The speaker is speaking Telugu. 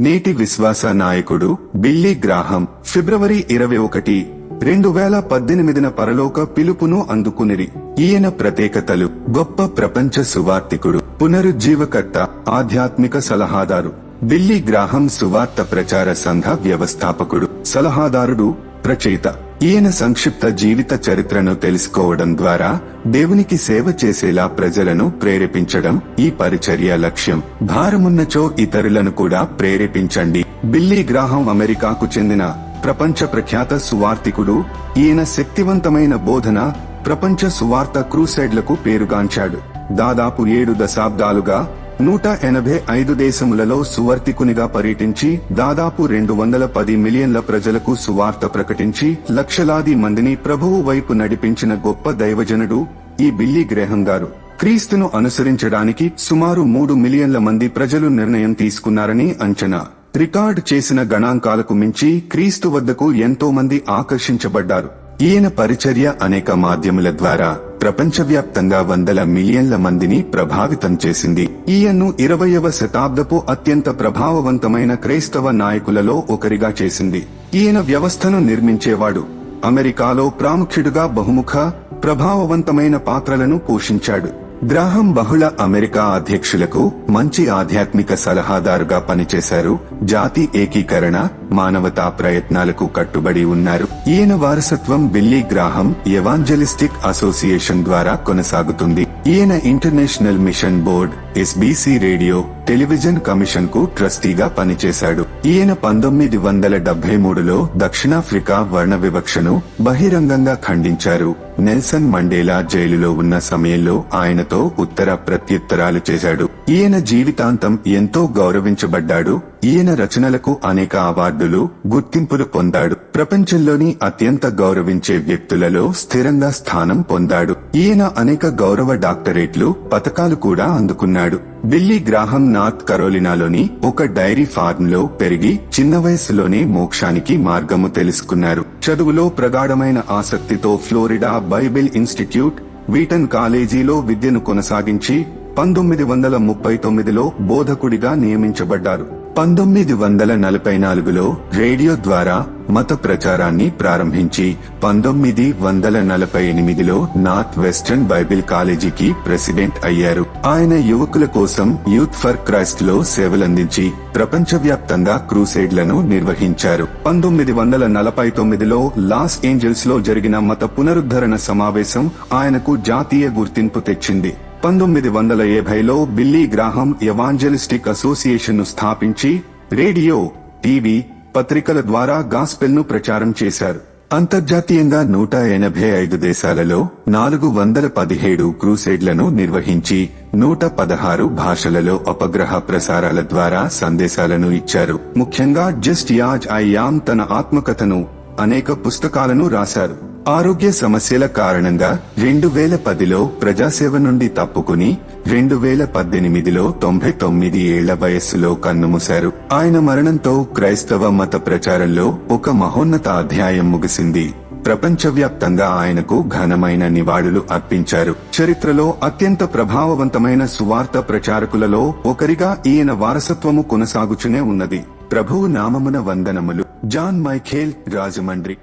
నేటి విశ్వాస నాయకుడు బిల్లీ గ్రాహం ఫిబ్రవరి ఇరవై ఒకటి రెండు వేల పద్దెనిమిదిన పరలోక పిలుపును అందుకునిరి. ఈయన ప్రత్యేకతలు గొప్ప ప్రపంచ సువార్తికుడు పునరుజ్జీవకర్త ఆధ్యాత్మిక సలహాదారు. బిల్లీ గ్రాహం సువార్త ప్రచార సంఘ వ్యవస్థాపకుడు సలహాదారుడు రచయిత ఈయన సంక్షిప్త జీవిత చరిత్రను తెలుసుకోవడం ద్వారా దేవునికి సేవ చేసేలా ప్రజలను ప్రేరేపించడం ఈ పరిచర్య లక్ష్యం. భారమున్నచో ఇతరులను కూడా ప్రేరేపించండి. బిల్లీ గ్రాహం అమెరికాకు చెందిన ప్రపంచ ప్రఖ్యాత సువార్తికుడు ఈయన శక్తివంతమైన బోధన ప్రపంచ సువార్త క్రూసైడ్లకు పేరుగాంచాడు. దాదాపు ఏడు దశాబ్దాలుగా నూట ఎనభై ఐదు దేశములలో సువర్తికునిగా పర్యటించి దాదాపు రెండు వందల పది మిలియన్ల ప్రజలకు సువార్త ప్రకటించి లక్షలాది మందిని ప్రభువు వైపు నడిపించిన గొప్ప దైవజనుడు ఈ బిల్లీ గ్రహం గారు. క్రీస్తును అనుసరించడానికి సుమారు మూడు మిలియన్ల మంది ప్రజలు నిర్ణయం తీసుకున్నారని అంచనా. రికార్డ్ చేసిన గణాంకాలకు మించి క్రీస్తు వద్దకు ఎంతో మంది ఆకర్షించబడ్డారు. ఈయన పరిచర్య అనేక మాధ్యముల ద్వారా ప్రపంచవ్యాప్తంగా వందల మిలియన్ల మందిని ప్రభావితం చేసింది. ఈయన్ను ఇరవయవ శతాబ్దపు అత్యంత ప్రభావవంతమైన క్రైస్తవ నాయకులలో ఒకరిగా చేసింది. ఈయన వ్యవస్థను నిర్మించేవాడు. అమెరికాలో ప్రాముఖ్యుడుగా బహుముఖ ప్రభావవంతమైన పాత్రలను పోషించాడు. గ్రాహం బహుళ అమెరికా అధ్యక్షులకు మంచి ఆధ్యాత్మిక సలహాదారుగా పనిచేశారు. జాతి ఏకీకరణ మానవతా ప్రయత్నాలకు కట్టుబడి ఉన్నారు. ఈయన వారసత్వం బిల్లీ గ్రాహం ఎవాంజలిస్టిక్ అసోసియేషన్ ద్వారా కొనసాగుతుంది. ఈయన international mission board SBC radio television కమిషన్కు ట్రస్టీగా పనిచేశాడు. ఈయన పంతొమ్మిది వందల డెబ్బై మూడులో దక్షిణాఫ్రికా వర్ణ వివక్షను బహిరంగంగా ఖండించారు. నెల్సన్ మండేలా జైలులో ఉన్న సమయంలో ఆయనతో ఉత్తర ప్రత్యుత్తరాలు చేశాడు. ఈయన జీవితాంతం ఎంతో గౌరవించబడ్డాడు. ఈయన రచనలకు అనేక అవార్డులు గుర్తింపులు పొందాడు. ప్రపంచంలోని అత్యంత గౌరవించే వ్యక్తులలో స్థిరంగా స్థానం పొందాడు. ఈయన అనేక గౌరవ డాక్టరేట్లు పథకాలు కూడా అందుకున్నాడు. బిల్లీ గ్రాహం నార్త్ కరోలినాలోని ఒక డైరీ ఫార్మ్లో పెరిగి చిన్న వయసులోనే మోక్షానికి మార్గము తెలుసుకున్నారు. చదువులో ప్రగాఢమైన ఆసక్తితో ఫ్లోరిడా బైబిల్ ఇన్స్టిట్యూట్ వీటన్ కాలేజీలో విద్యను కొనసాగించి పంతొమ్మిది వందల ముప్పై తొమ్మిదిలో బోధకుడిగా నియమించబడ్డారు. పంతొమ్మిది వందల నలభై నాలుగులో రేడియో ద్వారా మత ప్రచారాన్ని ప్రారంభించి పంతొమ్మిది వందల నలభై ఎనిమిదిలో నార్త్ వెస్టర్న్ బైబిల్ కాలేజీకి ప్రెసిడెంట్ అయ్యారు. ఆయన యువకుల కోసం యూత్ ఫర్ క్రైస్ట్లో సేవలందించి ప్రపంచవ్యాప్తంగా క్రూసైడ్లను నిర్వహించారు. పంతొమ్మిది వందల నలభై తొమ్మిదిలో లాస్ ఏంజల్స్లో జరిగిన మత పునరుద్ధరణ సమావేశం ఆయనకు జాతీయ గుర్తింపు తెచ్చింది. పంతొమ్మిది వందల యాభైలో బిల్లీ గ్రాహం ఎవాంజలిస్టిక్ అసోసియేషన్ను స్థాపించి రేడియో టీవీ పత్రికల ద్వారా గాస్పెల్ను ప్రచారం చేశారు. అంతర్జాతీయంగా నూట ఎనభై ఐదు దేశాలలో నాలుగు వందల పదిహేడు క్రూసైడ్లను నిర్వహించి నూట పదహారు భాషలలో అపగ్రహ ప్రసారాల ద్వారా సందేశాలను ఇచ్చారు. ముఖ్యంగా జస్ట్ యాజ్ ఐయామ్ తన ఆత్మకథను అనేక పుస్తకాలను రాశారు. ఆరోగ్య సమస్యల కారణంగా రెండు వేల పదిలో ప్రజాసేవ నుండి తప్పుకుని రెండు వేల పద్దెనిమిదిలో తొంభై తొమ్మిది ఏళ్ళ వయస్సులో కన్నుమూశారు. ఆయన మరణంతో క్రైస్తవ మత ప్రచారంలో ఒక మహోన్నత అధ్యాయం ముగిసింది. ప్రపంచవ్యాప్తంగా ఆయనకు ఘనమైన నివాళులు అర్పించారు. చరిత్రలో అత్యంత ప్రభావవంతమైన సువార్త ప్రచారకులలో ఒకరిగా ఈయన వారసత్వము కొనసాగుచునే ఉన్నది. ప్రభువు నామమున వందనములు. John Michael Rajahmundry.